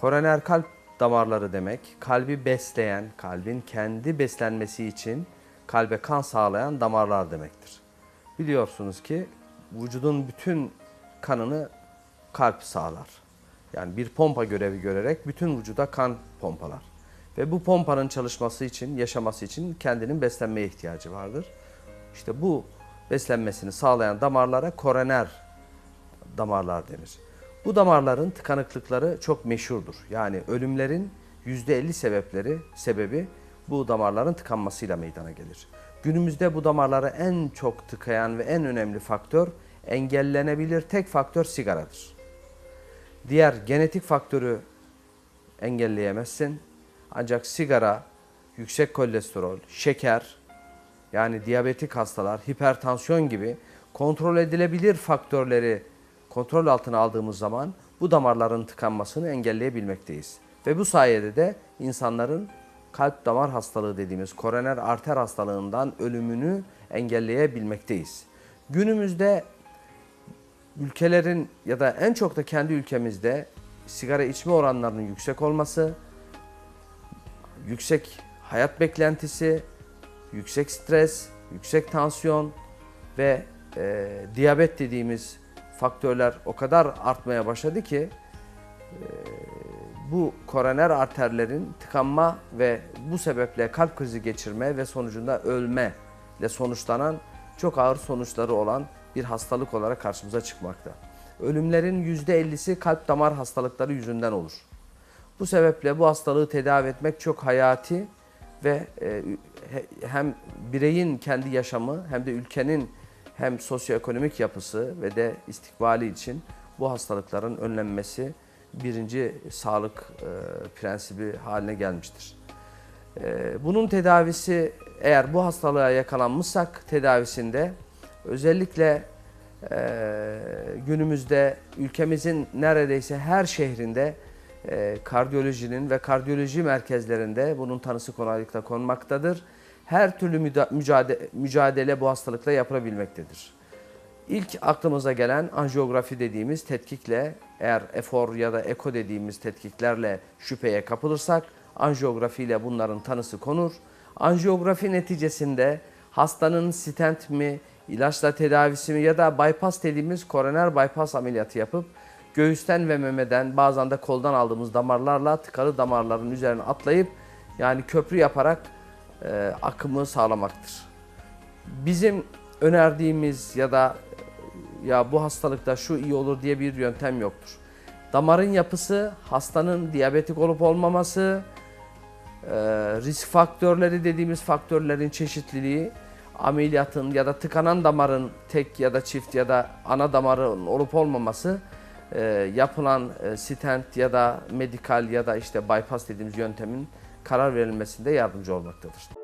Koroner kalp damarları demek, kalbi besleyen, kalbin kendi beslenmesi için kalbe kan sağlayan damarlar demektir. Biliyorsunuz ki vücudun bütün kanını kalp sağlar. Yani bir pompa görevi görerek bütün vücuda kan pompalar. Ve bu pompanın çalışması için, yaşaması için kendinin beslenmeye ihtiyacı vardır. İşte bu beslenmesini sağlayan damarlara koroner damarlar denir. Bu damarların tıkanıklıkları çok meşhurdur. Yani ölümlerin %50 sebepleri, sebebi bu damarların tıkanmasıyla meydana gelir. Günümüzde bu damarları en çok tıkayan ve en önemli faktör engellenebilir tek faktör sigaradır. Diğer genetik faktörü engelleyemezsin. Ancak sigara, yüksek kolesterol, şeker, yani diyabetik hastalar, hipertansiyon gibi kontrol edilebilir faktörleri kontrol altına aldığımız zaman bu damarların tıkanmasını engelleyebilmekteyiz. Ve bu sayede de insanların kalp damar hastalığı dediğimiz koroner arter hastalığından ölümünü engelleyebilmekteyiz. Günümüzde ülkelerin ya da en çok da kendi ülkemizde sigara içme oranlarının yüksek olması, yüksek hayat beklentisi, yüksek stres, yüksek tansiyon ve e, diyabet dediğimiz faktörler o kadar artmaya başladı ki e, bu koroner arterlerin tıkanma ve bu sebeple kalp krizi geçirme ve sonucunda ölme ile sonuçlanan çok ağır sonuçları olan bir hastalık olarak karşımıza çıkmakta. Ölümlerin %50'si kalp damar hastalıkları yüzünden olur. Bu sebeple bu hastalığı tedavi etmek çok hayati ve e, he- hem bireyin kendi yaşamı hem de ülkenin hem sosyoekonomik yapısı ve de istikbali için bu hastalıkların önlenmesi birinci sağlık e, prensibi haline gelmiştir. E, bunun tedavisi eğer bu hastalığa yakalanmışsak tedavisinde özellikle e, günümüzde ülkemizin neredeyse her şehrinde e, kardiyolojinin ve kardiyoloji merkezlerinde bunun tanısı kolaylıkla konmaktadır. Her türlü mücadele, mücadele bu hastalıkla yapılabilmektedir. İlk aklımıza gelen anjiyografi dediğimiz tetkikle eğer efor ya da eko dediğimiz tetkiklerle şüpheye kapılırsak anjiyografiyle bunların tanısı konur. Anjiyografi neticesinde hastanın stent mi, ilaçla tedavisi mi ya da bypass dediğimiz koroner bypass ameliyatı yapıp göğüsten ve memeden bazen de koldan aldığımız damarlarla tıkalı damarların üzerine atlayıp yani köprü yaparak e, akımı sağlamaktır. Bizim önerdiğimiz ya da ya bu hastalıkta şu iyi olur diye bir yöntem yoktur. Damarın yapısı, hastanın diyabetik olup olmaması, e, risk faktörleri dediğimiz faktörlerin çeşitliliği, ameliyatın ya da tıkanan damarın tek ya da çift ya da ana damarın olup olmaması, e, yapılan e, stent ya da medikal ya da işte bypass dediğimiz yöntemin karar verilmesinde yardımcı olmaktadır.